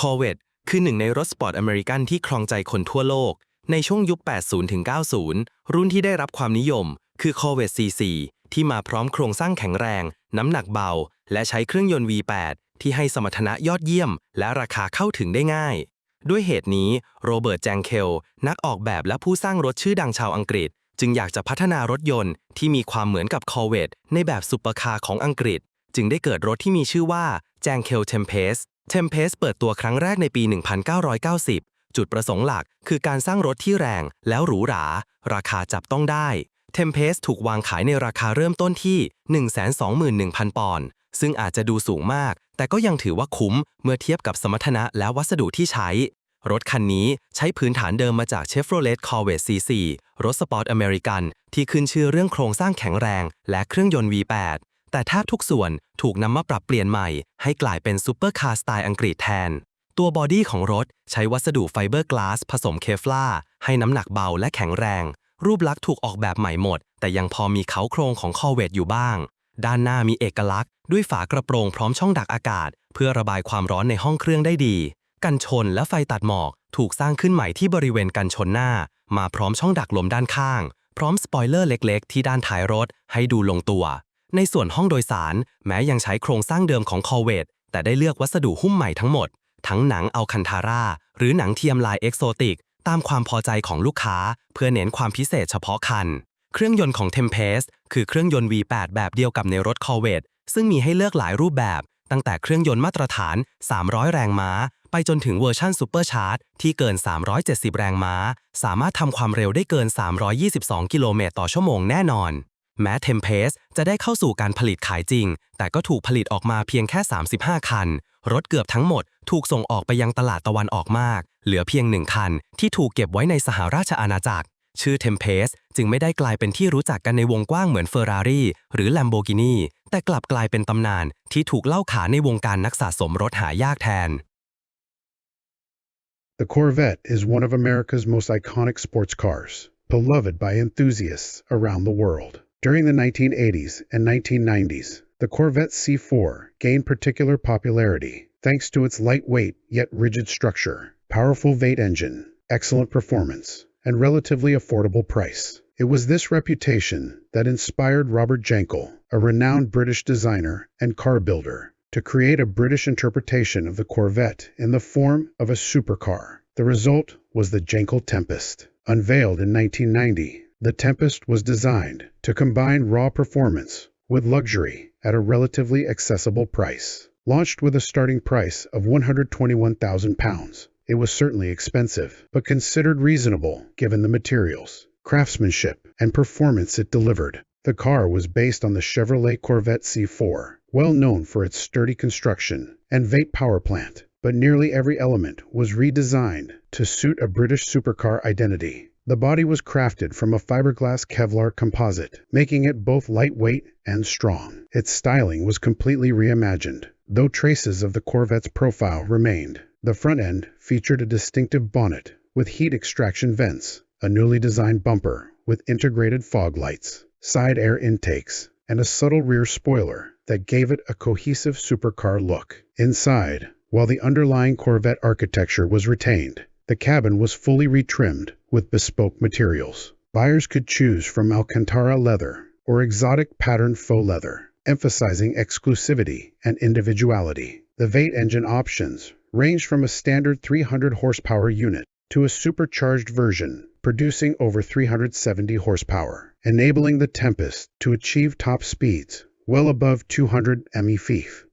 Corvette คือหนึ่งในรถสปอร์ตอเมริกันที่ครองใจคนทั่วโลก ในช่วงยุค 80-90 รุ่นที่ได้รับความนิยม คือ Corvette C4 ที่มาพร้อมโครงสร้างแข็งแรง น้ำหนักเบา และใช้เครื่องยนต์ V8 ที่ให้สมรรถนะยอดเยี่ยม และราคาเข้าถึงได้ง่าย ด้วยเหตุนี้โรเบิร์ตแจงเคล นักออกแบบและผู้สร้างรถชื่อดังชาวอังกฤษ จึงอยากจะพัฒนารถยนต์ที่มีความเหมือนกับ Corvette ในแบบซุปเปอร์คาร์ของอังกฤษ จึงได้เกิดรถที่มีชื่อว่า j a n k e l Tempest Tempest เปิดตัวครั้งแรกในปี 1990 จุดประสงค์หลักคือการสร้างรถที่แรงแล้วหรูหรา ราคาจับต้องได้ Tempest ถูกวางขายในราคาเริ่มต้นที่ 121,000 ปอนด์ ซึ่งอาจจะดูสูงมาก แต่ก็ยังถือว่าคุ้มเมื่อเทียบกับสมรรถนะและวัสดุที่ใช้ รถคันนี้ใช้พื้นฐานเดิมมาจาก Chevrolet Corvette C4 รถสปอร์ตอเมริกันที่ขึ้นชื่อเรื่องโครงสร้างแข็งแรง และเครื่องยนต์ V8 แต่แทบทุกส่วนถูกนำมาปรับเปลี่ยนใหม่ ให้กลายเป็นซูเปอร์คาร์สไตล์อังกฤษแทน ตัวบอดี้ของรถใช้วัสดุไฟเบอร์กลาสผสมเคฟลาให้น้ำหนักเบาและแข็งแรง รูปลักษณ์ถูกออกแบบใหม่หมด แต่ยังพอมีเขาโครงของคอเวตอยู่บ้าง ด้านหน้ามีเอกลักษณ์ ด้วยฝากระโปรงพร้อมช่องดักอากาศ เพื่อระบายความร้อนในห้องเครื่องได้ดี กันชนและไฟตัดหมอกถูกสร้างขึ้นใหม่ที่บริเวณกันชนหน้า มาพร้อมช่องดักลมด้านข้าง พร้อมสปอยเลอร์เล็ก ๆ ที่ด้านท้ายรถให้ดูลงตัว ในส่วนห้องโดยสาร แม้ยังใช้โครงสร้างเดิมของคอเวตแต่ได้เลือกวัสดุหุ้มใหม่ทั้งหมด ทั้งหนังอัลคันทาร่าหรือหนังเทียมลายเอกโซติก ตามความพอใจของลูกค้า เพื่อเน้นความพิเศษเฉพาะคัน เครื่องยนต์ของ Tempest คือเครื่องยนต์ V8 แบบเดียวกับในรถ Corvette ซึ่งมีให้เลือกหลายรูปแบบ ตั้งแต่เครื่องยนต์มาตรฐาน 300 แรงม้า ไปจนถึงเวอร์ชั่นซูเปอร์ชาร์จที่เกิน 370 แรงม้า สามารถทำความเร็วได้เกิน 322 กิโลเมตรต่อชั่วโมงแน่นอน แม้ Tempest จะได้เข้าสู่การผลิตขายจริง แต่ก็ถูกผลิตออกมาเพียงแค่ 35 คัน รถเกือบทั้งหมดถูกส่งออกไปยังตลาดตะวันออกมาก เหลือเพียงหนึ่งคันที่ถูกเก็บไว้ในสหราชอาณาจักร ชื่อ Tempest จึงไม่ได้กลายเป็นที่รู้จักกันในวงกว้างเหมือน Ferrari หรือ Lamborghini แต่กลับกลายเป็นตำนานที่ถูกเล่าขานในวงการนักสะสมรถหายากแทน The Corvette is one of America's most iconic sports cars, beloved by enthusiasts around the world. During the 1980s and 1990s, the Corvette C4 gained particular popularity thanks to its lightweight yet rigid structure, powerful V8 engine, excellent performance, and relatively affordable price. It was this reputation that inspired Robert Jankel, a renowned British designer and car builder, to create a British interpretation of the Corvette in the form of a supercar. The result was the Jankel Tempest. Unveiled in 1990, the Tempest was designed to combine raw performance with luxury at a relatively accessible price. Launched with a starting price of £121,000, it was certainly expensive, but considered reasonable given the materials, craftsmanship, and performance it delivered. The car was based on the Chevrolet Corvette C4, well known for its sturdy construction and V8 power plant, but nearly every element was redesigned to suit a British supercar identity. The body was crafted from a fiberglass Kevlar composite, making it both lightweight and strong. Its styling was completely reimagined, though traces of the Corvette's profile remained. The front end featured a distinctive bonnet with heat extraction vents, a newly designed bumper with integrated fog lights, side air intakes, and a subtle rear spoiler that gave it a cohesive supercar look. Inside, while the underlying Corvette architecture was retained, the cabin was fully retrimmed with bespoke materials. Buyers could choose from Alcantara leather or exotic patterned faux leather, emphasizing exclusivity and individuality. The V8 engine options range from a standard 300 horsepower unit to a supercharged version producing over 370 horsepower, enabling the Tempest to achieve top speeds well above 200 mph.